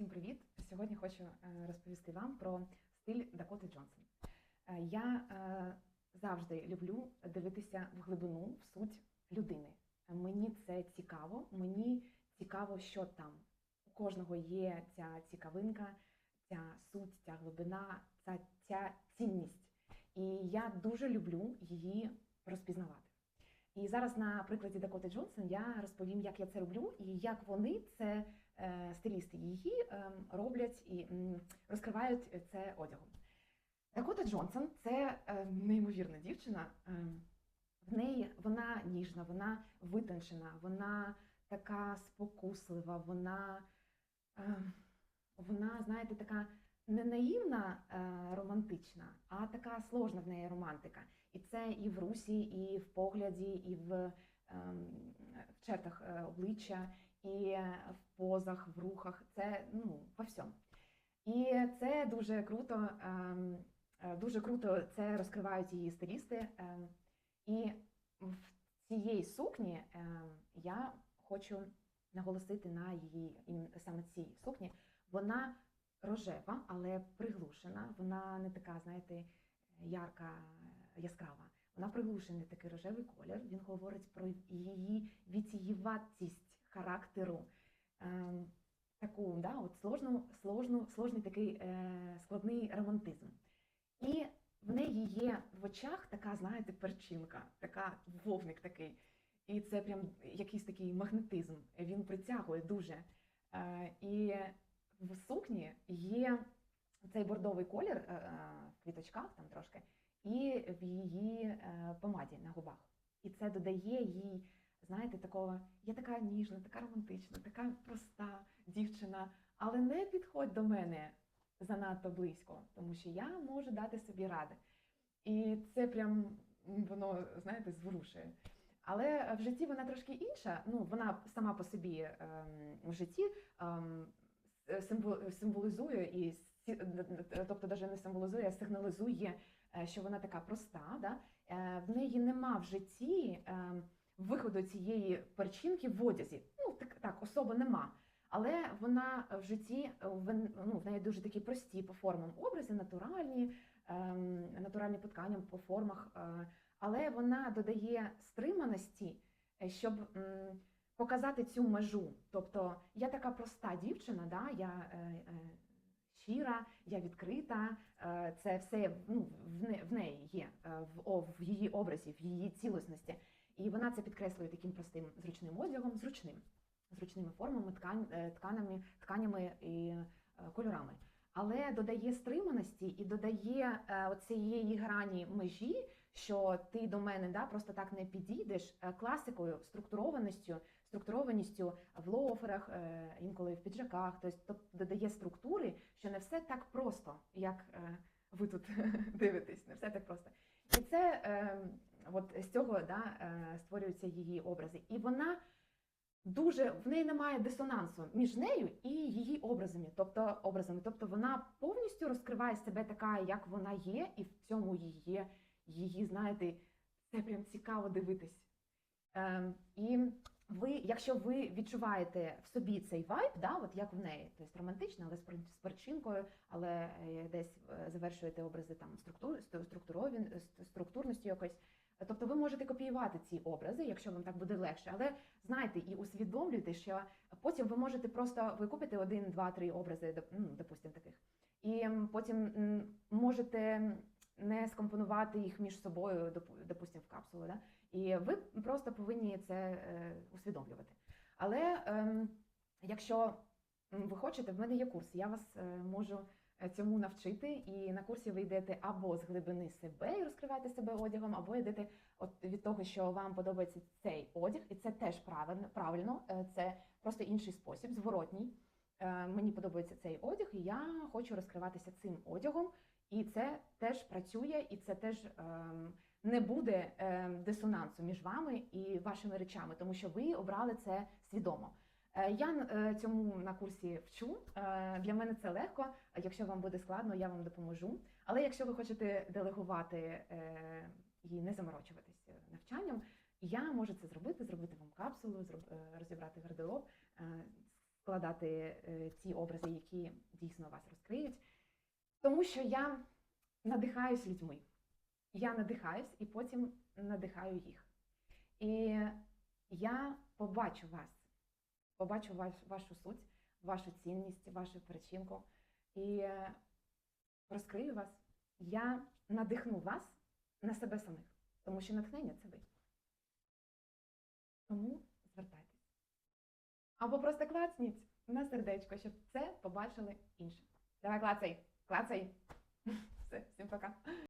Всім привіт! Сьогодні хочу е, розповісти вам про стиль Дакоти Джонсон. Е, Я е, завжди люблю дивитися в глибину, в суть людини. Мені це цікаво, мені цікаво, що там. У кожного є ця цікавинка, ця суть, ця глибина, ця, ця цінність. І я дуже люблю її розпізнавати. І зараз на прикладі Дакоти Джонсон я розповім, як я це роблю і як вони це стилісти її е, роблять і розкривають це одягом. Дакота Джонсон це е, неймовірна дівчина. Е, в неї вона ніжна, вона витончена, вона така спокуслива, вона, е, вона знаєте, така не наївна е, романтична, а така сложна в неї романтика. І це і в русі, і в погляді, і в, ем, в чертах е, обличчя, і в позах, в рухах. Це ну, во всьому. І це дуже круто, ем, е, дуже круто це розкривають її стилісти. ем, І в цієї сукні ем, я хочу наголосити на її саме цій сукні. Вона рожева, але приглушена. Вона не така, знаєте, ярка, яскрава. Вона приглушений такий рожевий колір. Він говорить про її вітієватість характеру. Ем, таку, да, от сложну, сложну, сложний такий е, складний романтизм. І в неї є в очах така, знаєте, перчинка, така вовник такий. І це прям якийсь такий магнетизм. Він притягує дуже. Е, і в сукні є цей бордовий колір е, е, в квіточках там трошки, і в її е, помаді на губах. І це додає їй, знаєте, такого, я така ніжна, така романтична, така проста дівчина, але не підходь до мене занадто близько, тому що я можу дати собі ради. І це прям воно, знаєте, зворушує. Але в житті вона трошки інша. Ну, вона сама по собі ем, в житті ем, символізує і тобто навіть не символізує, а сигналізує, е, що вона така проста. Да? Е, В неї нема в житті ем, виходу цієї перчинки в одязі. Ну так, так особо нема. Але вона в житті ну, в неї дуже такі прості по формам образи, натуральні, ем, натуральні по по формах. Е, але вона додає стриманості, е, щоб м, показати цю межу. Тобто я така проста дівчина, да, я е, е, щира, я відкрита, е, це все ну, в, не, в неї є, е, в, в її образі, в її цілісності. І вона це підкреслює таким простим зручним одягом, зручним, зручними формами, е, тканями, тканями і е, кольорами. Але додає стриманості і додає е, оцієї грані межі, що ти до мене да, просто так не підійдеш класикою, структурованістю, структурованістю в лоферах, інколи в піджаках, тобто додає структури, що не все так просто, як ви тут дивитесь, не все так просто. І це е, от з цього да, е, створюються її образи. І вона дуже в неї немає дисонансу між нею і її образами, тобто образами. Тобто вона повністю розкриває себе така, як вона є, і в цьому її, її знаєте, це прям цікаво дивитись. Ем, і ви, якщо ви відчуваєте в собі цей вайб, да, от як в неї, тобто романтично, але з пер- перчинкою, але е, десь е, завершуєте образи там структур, структурові, ст- структурністю якось. Тобто ви копіювати ці образи, якщо вам так буде легше, але знайте і усвідомлюйте, що потім ви можете просто ви купите один, два, три образи, ну, допустимо, таких, і потім можете не скомпонувати їх між собою, допустимо, в капсулу. Да? І ви просто повинні це е, усвідомлювати. Але ем, якщо ви хочете, в мене є курс, я вас е, можу цьому навчити. І на курсі ви йдете або з глибини себе і розкриваєте себе одягом, або йдете от від того, що вам подобається цей одяг, і це теж правильно, правильно е, це просто інший спосіб, зворотній. Е, Мені подобається цей одяг, і я хочу розкриватися цим одягом. І це теж працює, і це теж ем, не буде ем, дисонансу між вами і вашими речами, тому що ви обрали це свідомо. Е, Я е, цьому на курсі вчу. Е, Для мене це легко. Якщо вам буде складно, я вам допоможу. Але якщо ви хочете делегувати і не заморочуватись е, навчанням, я можу це зробити, зробити вам капсулу, розібрати гардероб, складати ті образи, які дійсно вас розкриють. Тому що я надихаюсь людьми. Я надихаюсь і потім надихаю їх. І я побачу вас, побачу ваш, вашу суть, вашу цінність, вашу причинку і е, розкрию вас. Я надихну вас на себе самих, тому що натхнення це ви. Тому звертайтесь. Або просто клацніть на сердечко, щоб це побачили інші. Давай клацай, клацай. Все, всім пока.